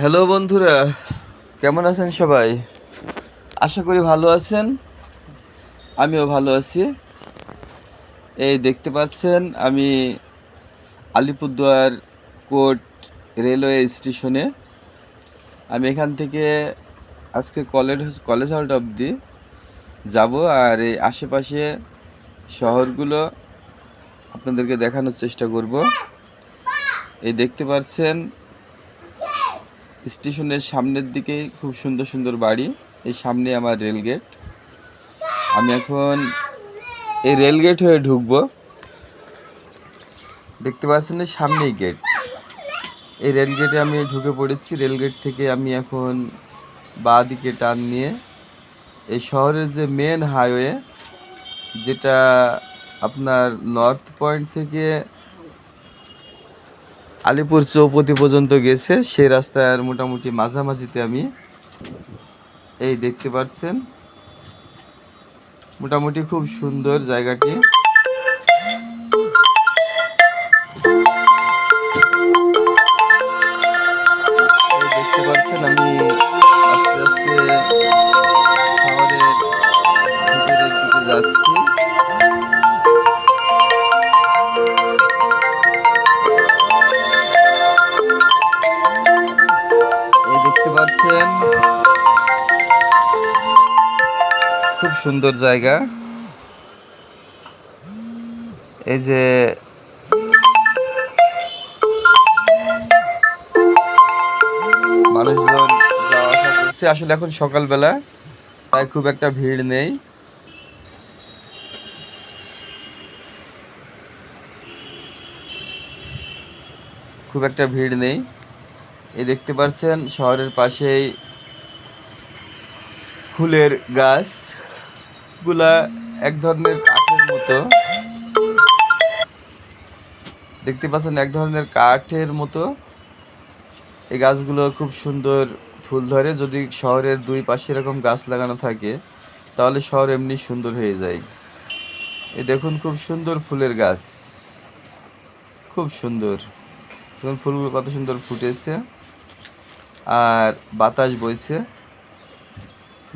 Hello বন্ধুরা, কেমন আছেন সবাই? আশা করি ভালো আছেন। আমিও ভালো আছি। এই দেখতে পাচ্ছেন, আমি আলিপুরদুয়ার কোর্ট রেলওয়ে স্টেশনে। আমি এখান থেকে আজকে কলেজ কলেজ হল্ট অবধি যাব আর এই আশেপাশে শহরগুলো আপনাদেরকে দেখানোর চেষ্টা করব। এই দেখতে পাচ্ছেন স্টেশনের সামনের দিকেই খুব সুন্দর সুন্দর বাড়ি এই সামনে আমার রেলগেট আমি এখন এই রেলগেট হয়ে ঢুকবো। দেখতে পাচ্ছেন সামনেই গেট। এই রেলগেটে আমি ঢুকে পড়েছি। রেলগেট থেকে আমি এখন বাঁ দিকে টান নিয়ে এই শহরের যে মেন হাইওয়ে যেটা আপনার নর্থ পয়েন্ট থেকে আলিপুর চৌপতি পর্যন্ত গেছে। সেই রাস্তার মোটামুটি মাঝামাঝিতে আমি এই দেখতে পাচ্ছেন। মোটামুটি খুব সুন্দর জায়গাটি। দেখতে পাচ্ছেন আমি সুন্দর জায়গা। এই যে মানুষজন আসলে এখন সকালবেলা, তাই খুব একটা ভিড় নেই। খুব একটা ভিড় নেই। এই দেখতে পাচ্ছেন, শহরের পাশেই ফুলের গাছ। গুলা এক ধরনের কাঠের মতো। দেখতে পাচ্ছেন এক ধরনের কাঠের মতো। এই গাছগুলো খুব সুন্দর ফুল ধরে। যদি শহরের দুই পাশে এরকম গাছ লাগানো থাকে, তাহলে শহর এমনি সুন্দর হয়ে যায়। এই দেখুন খুব সুন্দর ফুলের গাছ। খুব সুন্দর। দেখুন ফুলগুলো কত সুন্দর ফুটেছে। আর বাতাস বইছে।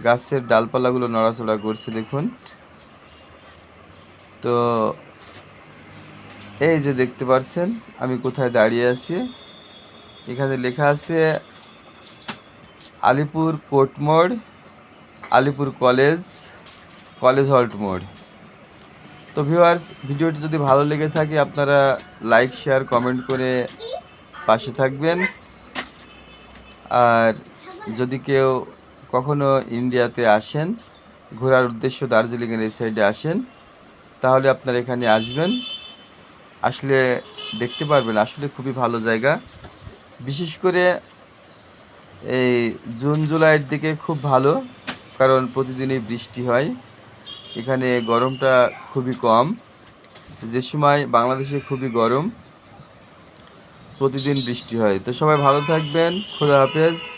গাছের ডালপালাগুলো নড়াচড়া করছে, দেখুন। তো এই যে দেখতে পাচ্ছেন আমি কোথায় দাঁড়িয়ে আছি? এখানে লেখা আছে, আলিপুর কোর্ট মোড়, আলিপুর কলেজ কলেজ হল্ট মোড়। তো ভিউয়ার্স, ভিডিওটি যদি ভালো লেগে থাকে, আপনারা লাইক, শেয়ার, কমেন্ট করে পাশে থাকবেন। আর যদি কেউ কখনো ইন্ডিয়াতে আসেন, ঘোরার উদ্দেশ্য দার্জিলিংয়ের এই সাইডে আসেন, তাহলে আপনারা এখানে আসবেন। আসলে দেখতে পারবেন, আসলে খুবই ভালো জায়গা। বিশেষ করে এই জুন, জুলাইয়ের দিকে খুব ভালো, কারণ প্রতিদিনই বৃষ্টি হয়। এখানে গরমটা খুবই কম। যে সময় বাংলাদেশে খুবই গরম, প্রতিদিন বৃষ্টি হয়। তো সবাই ভালো থাকবেন, খোদা হাফেজ।